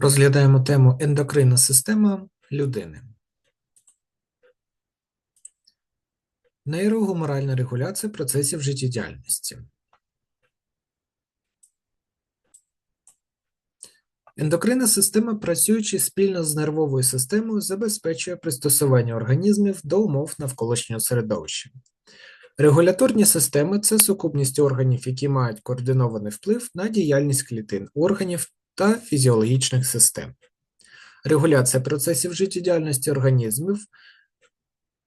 Розглядаємо тему ендокринна система людини. Нейрогуморальна регуляція процесів життєдіяльності. Ендокринна система, працюючи спільно з нервовою системою, забезпечує пристосування організмів до умов навколишнього середовища. Регуляторні системи це сукупність органів, які мають координований вплив на діяльність клітин, органів та фізіологічних систем. Регуляція процесів життєдіяльності організмів.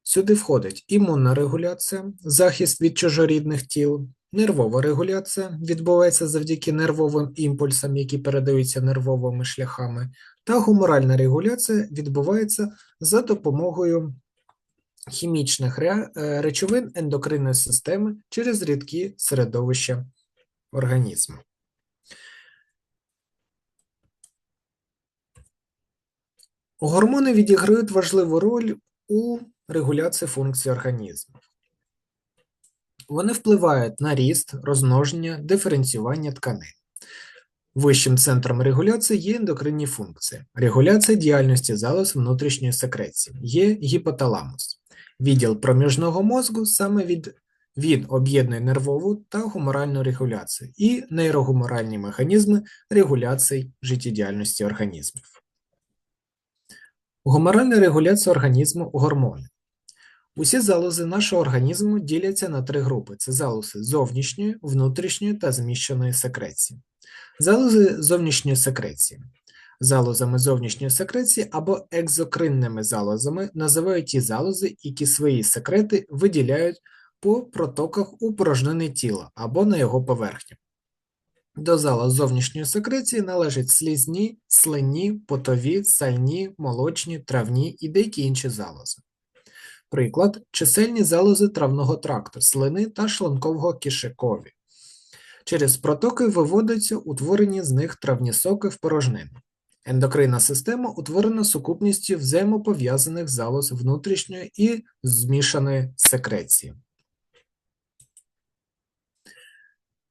Сюди входить імунна регуляція, захист від чужорідних тіл, нервова регуляція відбувається завдяки нервовим імпульсам, які передаються нервовими шляхами, та гуморальна регуляція відбувається за допомогою хімічних е, речовин ендокринної системи через рідкі середовища організму. Гормони відіграють важливу роль у регуляції функцій організму. Вони впливають на ріст, розмноження, диференціювання тканин. Вищим центром регуляції є ендокринні функції. Регуляція діяльності залоз внутрішньої секреції є гіпоталамус. Відділ проміжного мозку саме від він об'єднує нервову та гуморальну регуляцію і нейрогуморальні механізми регуляції життєдіяльності організмів. Гуморальна регуляція організму гормони. Усі залози нашого організму діляться на три групи: це залози зовнішньої, внутрішньої та зміщеної секреції. Залози зовнішньої секреції. Залозами зовнішньої секреції або екзокринними залозами називають ті залози, які свої секрети виділяють по протоках у порожнини тіла або на його поверхні. До зала зовнішньої секреції належать слізні, слинні, потові, сальні, молочні, травні і деякі інші залози. Приклад, чисельні залози травного тракту, слини та шлункового кишикові. Через протоки виводяться утворені з них травні соки в порожнину. Ендокринна система утворена сукупністю взаємопов'язаних залоз внутрішньої і змішаної секреції.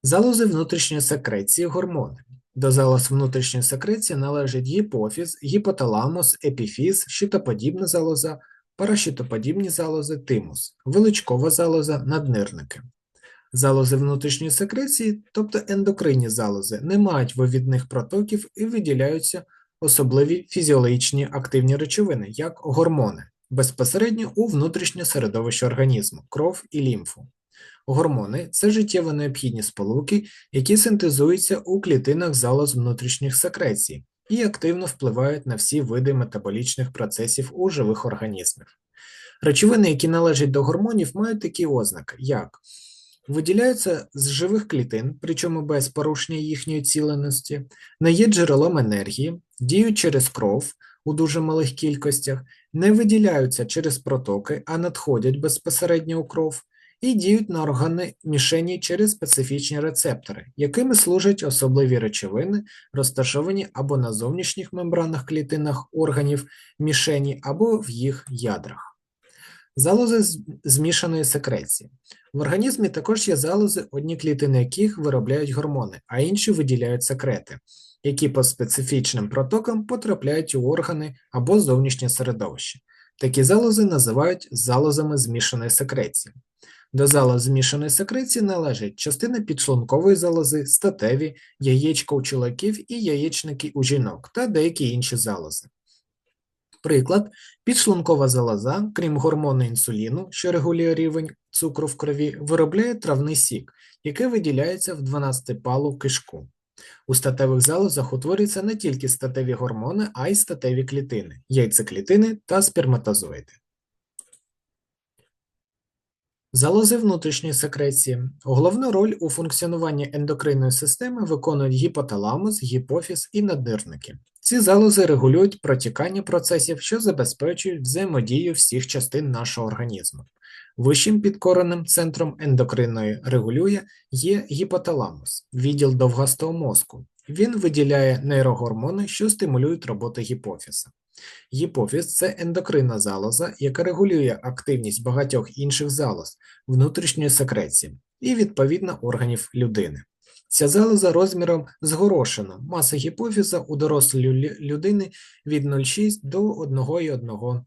Залози внутрішньої секреції гормони. До залоз внутрішньої секреції належать гіпофіз, гіпоталамус, епіфіз, щитоподібна залоза, паращитоподібні залози, тимус, величкова залоза, наднирники. Залози внутрішньої секреції, тобто ендокринні залози, не мають вивідних протоків і виділяються особливі фізіологічні активні речовини, як гормони, безпосередньо у внутрішнє середовище організму, кров і лімфу. Гормони це життєво необхідні сполуки, які синтезуються у клітинах залоз внутрішніх секрецій і активно впливають на всі види метаболічних процесів у живих організмів. Речовини, які належать до гормонів, мають такі ознаки, як виділяються з живих клітин, причому без порушення їхньої ціленості, не є джерелом енергії, діють через кров у дуже малих кількостях, не виділяються через протоки, а надходять безпосередньо у кров і діють на органи мішені через специфічні рецептори, якими служать особливі речовини, розташовані або на зовнішніх мембранах клітинах органів мішені, або в їх ядрах. Залози змішаної секреції. В організмі також є залози, одні клітини яких виробляють гормони, а інші виділяють секрети, які по специфічним протокам потрапляють у органи або зовнішнє середовище. Такі залози називають залозами змішаної секреції. До зала змішаної секреції належать частина підшлункової залози, статеві, яєчка у чоловіків і яєчники у жінок та деякі інші залози. Приклад, підшлункова залоза, крім гормону інсуліну, що регулює рівень цукру в крові, виробляє травний сік, який виділяється в 12-палу кишку. У статевих залозах утворюються не тільки статеві гормони, а й статеві клітини, яйцеклітини та сперматозоїди. Залози внутрішньої секреції. Головну роль у функціонуванні ендокринної системи виконують гіпоталамус, гіпофіз і наднирники. Ці залози регулюють протікання процесів, що забезпечують взаємодію всіх частин нашого організму. Вищим підкореним центром ендокринної регулює є гіпоталамус, відділ довгастого мозку. Він виділяє нейрогормони, що стимулюють роботу гіпофіза. Гіпофіз це ендокринна залоза, яка регулює активність багатьох інших залоз внутрішньої секреції і, відповідно, органів людини. Ця залоза розміром з горошину, маса гіпофіза у дорослої людини від 0,6 до 1,1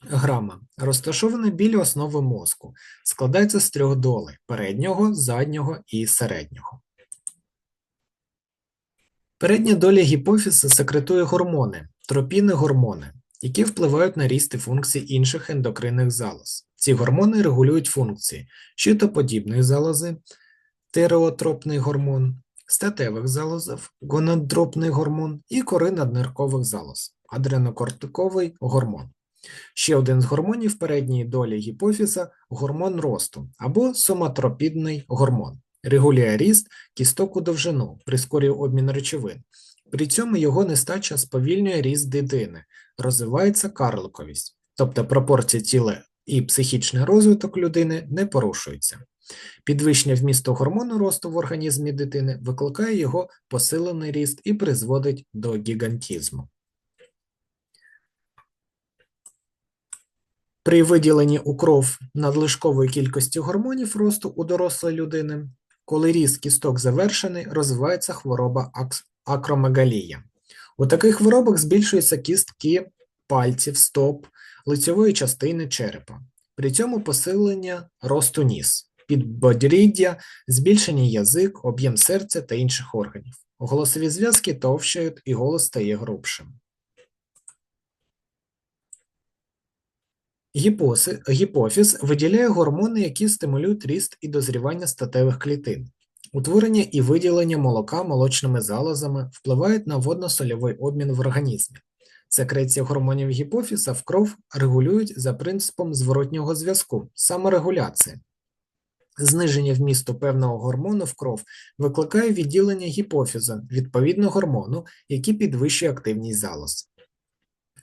грама, розташована біля основи мозку, складається з трьох долей переднього, заднього і середнього. Передня доля гіпофіза секретує гормони, тропіни гормони, які впливають на ріст і функції інших ендокринних залоз. Ці гормони регулюють функції щитоподібної залози, тиреотропний гормон, статевих залозів, гонадотропний гормон і кори надниркових залоз, адренокортиковий гормон. Ще один з гормонів передньої долі гіпофіза гормон росту або соматропідний гормон. Регулює ріст кісток у довжину, прискорює обмін речовин. При цьому його нестача сповільнює ріст дитини, розвивається карликовість, тобто пропорції тіла і психічний розвиток людини не порушуються. Підвищення вмісту гормону росту в організмі дитини викликає його посилений ріст і призводить до гігантізму. При виділенні у кров надлишкової кількості гормонів росту у дорослої людини, коли ріст кісток завершений, розвивається хвороба акромегалія. У таких хворобах збільшуються кістки пальців, стоп, лицьової частини черепа. При цьому посилення росту ніс, підбодріддя, збільшення язик, об'єм серця та інших органів. Голосові зв'язки товщають і голос стає грубшим. Гіпофіз виділяє гормони, які стимулюють ріст і дозрівання статевих клітин. Утворення і виділення молока молочними залозами впливають на водно-сольовий обмін в організмі. Секреція гормонів гіпофіза в кров регулюють за принципом зворотнього зв'язку, саморегуляції. Зниження вмісту певного гормону в кров викликає відділення гіпофіза, відповідно гормону, який підвищує активність залоз.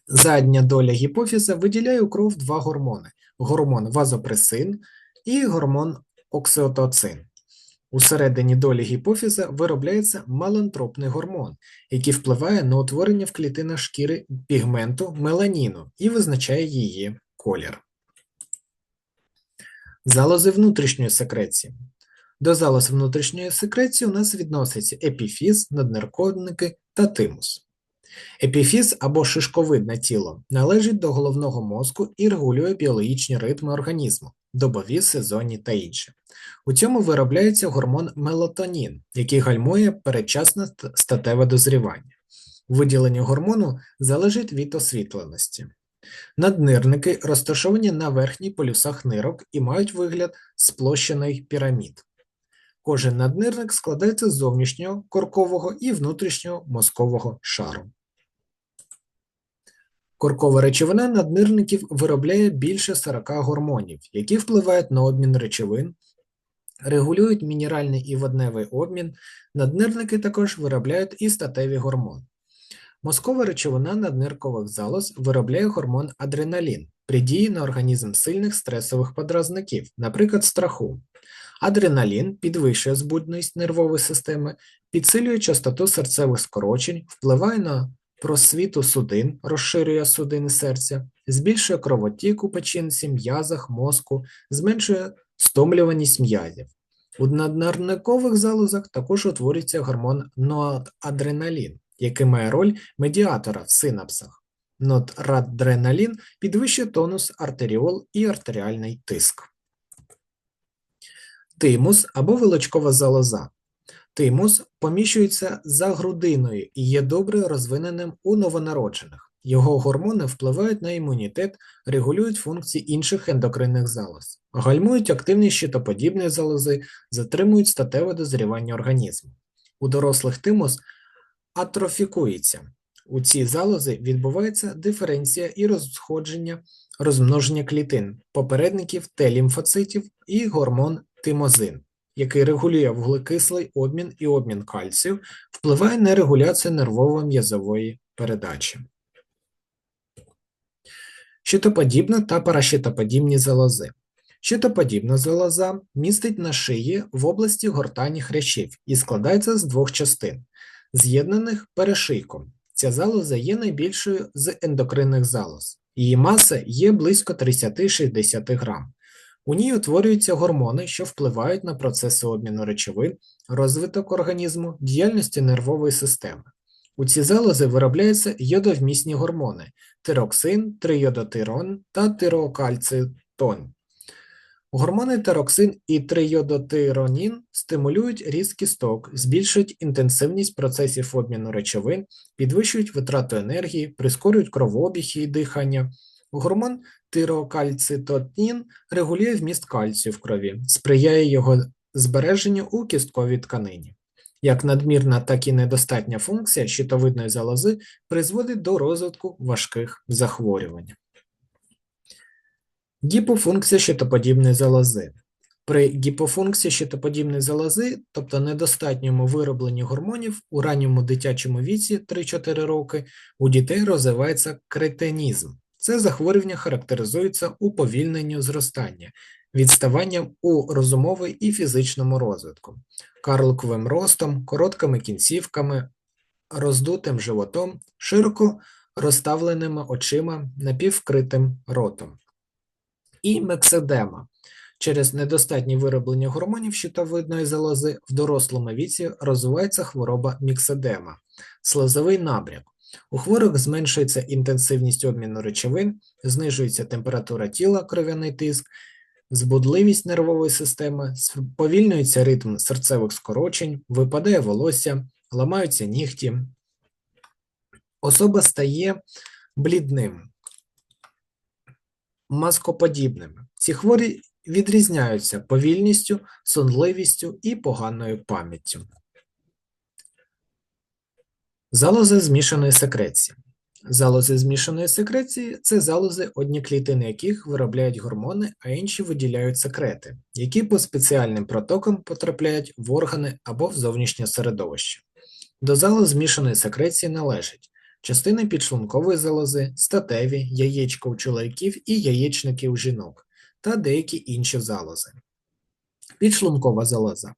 Задня доля гіпофіза виділяє у кров два гормони: гормон вазопресин і гормон окситоцин. У середині долі гіпофіза виробляється малантропний гормон, який впливає на утворення в клітинах шкіри пігменту меланіну і визначає її колір. Залози внутрішньої секреції. До залоз внутрішньої секреції у нас відносяться епіфіз, наднирковники та тимус. Епіфіз або шишковидне тіло належить до головного мозку і регулює біологічні ритми організму, добові, сезонні та інше. У цьому виробляється гормон мелатонін, який гальмує передчасне статеве дозрівання. Виділення гормону залежить від освітленості. Наднирники розташовані на верхніх полюсах нирок і мають вигляд сплощений пірамід. Кожен наднирник складається з зовнішнього коркового і внутрішнього мозкового шару. Коркова речовина наднирників виробляє більше 40 гормонів, які впливають на обмін речовин, регулюють мінеральний і водневий обмін, наднирники також виробляють і статеві гормони. Мозкова речовина надниркових залоз виробляє гормон адреналін при дії на організм сильних стресових подразників, наприклад, страху. Адреналін підвищує збудність нервової системи, підсилює частоту серцевих скорочень, впливає на просвіту судин, розширює судини серця, збільшує кровотік у печінці, м'язах, мозку, зменшує стомлюваність м'язів. У наднарникових залозах також утворюється гормон ноадреналін, який має роль медіатора в синапсах. Норадреналін підвищує тонус артеріол і артеріальний тиск. Тимус або вилочкова залоза. Тимус поміщується за грудиною і є добре розвиненим у новонароджених. Його гормони впливають на імунітет, регулюють функції інших ендокринних залоз, гальмують активність щитоподібної залози, затримують статеве дозрівання організму. У дорослих тимус атрофікується. У цій залози відбувається диференція і розходження розмноження клітин, попередників Т-лімфоцитів і гормон тимозин який регулює вуглекислий обмін і обмін кальцію, впливає на регуляцію нервово-м'язової передачі. Щитоподібна та паращитоподібні залози. Щитоподібна залоза містить на шиї в області гортані хрящів і складається з двох частин, з'єднаних перешийком. Ця залоза є найбільшою з ендокринних залоз. Її маса є близько 30-60 грам. У ній утворюються гормони, що впливають на процеси обміну речовин, розвиток організму, діяльності нервової системи. У ці залози виробляються йодовмісні гормони тироксин, трийодотирон та тирокальцитон. Гормони тироксин і трийодотиронін стимулюють ріст кісток, збільшують інтенсивність процесів обміну речовин, підвищують витрату енергії, прискорюють кровообіг і дихання. Гормон тирокальцитонін регулює вміст кальцію в крові, сприяє його збереженню у кістковій тканині. Як надмірна, так і недостатня функція щитовидної залози призводить до розвитку важких захворювань. Гіпофункція щитоподібної залози. При гіпофункції щитоподібної залози, тобто недостатньому виробленні гормонів, у ранньому дитячому віці 3-4 роки у дітей розвивається кретинізм. Це захворювання характеризується уповільненню зростання, відставанням у розумовій і фізичному розвитку, карликовим ростом, короткими кінцівками, роздутим животом, широко розставленими очима, напіввкритим ротом. І мексидема. Через недостатнє вироблення гормонів щитовидної залози в дорослому віці розвивається хвороба міксидема, слезовий набряк. У хворих зменшується інтенсивність обміну речовин, знижується температура тіла, кров'яний тиск, збудливість нервової системи, сповільнюється ритм серцевих скорочень, випадає волосся, ламаються нігті. Особа стає блідним, маскоподібними. Ці хворі відрізняються повільністю, сонливістю і поганою пам'яттю. Залози змішаної секреції. Залози змішаної секреції це залози, одні клітини яких виробляють гормони, а інші виділяють секрети, які по спеціальним протокам потрапляють в органи або в зовнішнє середовище. До залоз змішаної секреції належать частини підшлункової залози, статеві, яєчко у чоловіків і яєчники у жінок та деякі інші залози. Підшлункова залоза.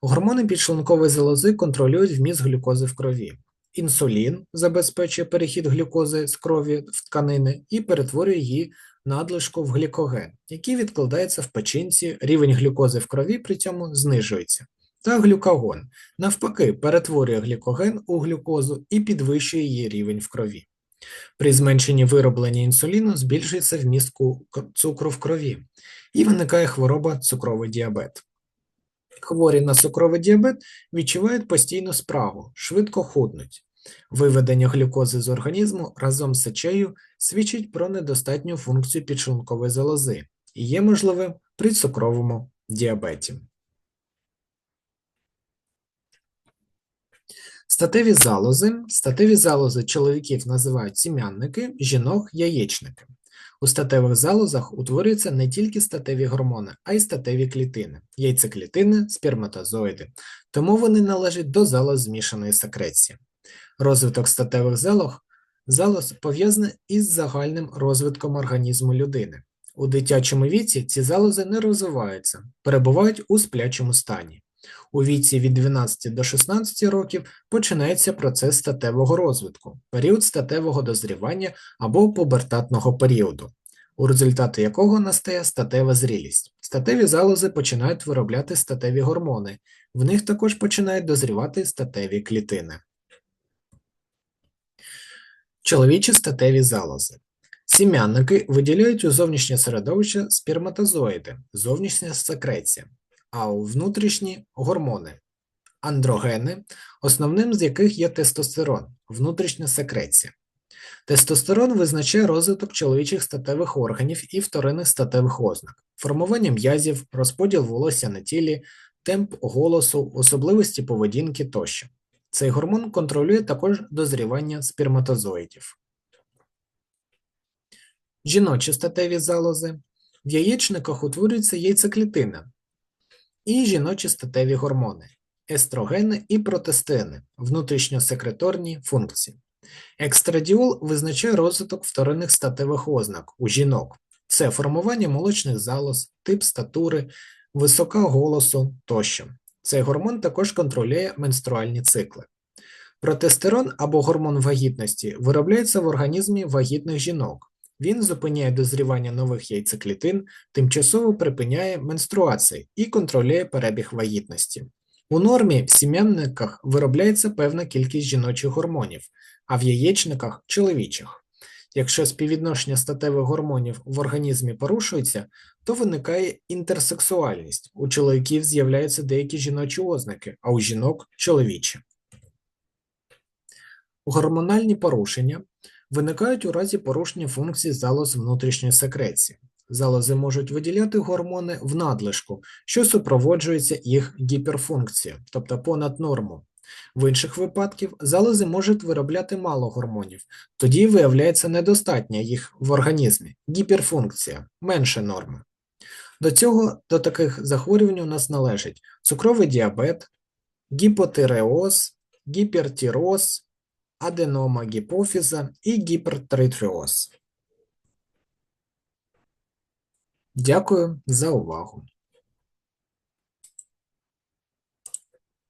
Гормони підшлункової залози контролюють вміст глюкози в крові. Інсулін забезпечує перехід глюкози з крові в тканини і перетворює її надлишку в глікоген, який відкладається в печінці, рівень глюкози в крові при цьому знижується. Та глюкагон, навпаки, перетворює глікоген у глюкозу і підвищує її рівень в крові. При зменшенні вироблення інсуліну збільшується вміст цукру в крові і виникає хвороба цукровий діабет. Хворі на цукровий діабет відчувають постійну спрагу, швидко худнуть. Виведення глюкози з організму разом з сечею свідчить про недостатню функцію підшлункової залози і є можливим при цукровому діабеті. Статеві залози. Статеві залози чоловіків називають сім'янники, жінок яєчники. У статевих залозах утворюються не тільки статеві гормони, а й статеві клітини, яйцеклітини, сперматозоїди, тому вони належать до залоз змішаної секреції. Розвиток статевих залог залоз пов'язаний із загальним розвитком організму людини. У дитячому віці ці залози не розвиваються, перебувають у сплячому стані. У віці від 12 до 16 років починається процес статевого розвитку, період статевого дозрівання або пубертатного періоду, у результаті якого настає статева зрілість. Статеві залози починають виробляти статеві гормони, в них також починають дозрівати статеві клітини. Чоловічі статеві залози. Сім'янники виділяють у зовнішнє середовище сперматозоїди, зовнішня секреція а у внутрішні гормони, андрогени, основним з яких є тестостерон, внутрішня секреція. Тестостерон визначає розвиток чоловічих статевих органів і вторинних статевих ознак, формування м'язів, розподіл волосся на тілі, темп голосу, особливості поведінки тощо. Цей гормон контролює також дозрівання сперматозоїдів. Жіночі статеві залози. В яєчниках утворюється яйцеклітина, і жіночі статеві гормони, естрогени і протестини, внутрішньосекреторні функції. Екстрадіол визначає розвиток вторинних статевих ознак у жінок, це формування молочних залоз, тип статури, висока голосу тощо. Цей гормон також контролює менструальні цикли. Протестерон або гормон вагітності виробляється в організмі вагітних жінок, Він зупиняє дозрівання нових яйцеклітин, тимчасово припиняє менструації і контролює перебіг вагітності. У нормі в сім'янниках виробляється певна кількість жіночих гормонів, а в яєчниках чоловічих. Якщо співвідношення статевих гормонів в організмі порушується, то виникає інтерсексуальність. У чоловіків з'являються деякі жіночі ознаки, а у жінок чоловічі. Гормональні порушення виникають у разі порушення функцій залоз внутрішньої секреції. Залози можуть виділяти гормони в надлишку, що супроводжується їх гіперфункцією, тобто понад норму. В інших випадках залози можуть виробляти мало гормонів, тоді виявляється недостатня їх в організмі, гіперфункція, менше норми. До цього до таких захворювань у нас належать цукровий діабет, гіпотиреоз, гіпертироз, аденома гіпофіза і гіпертиреоз. Дякую за увагу.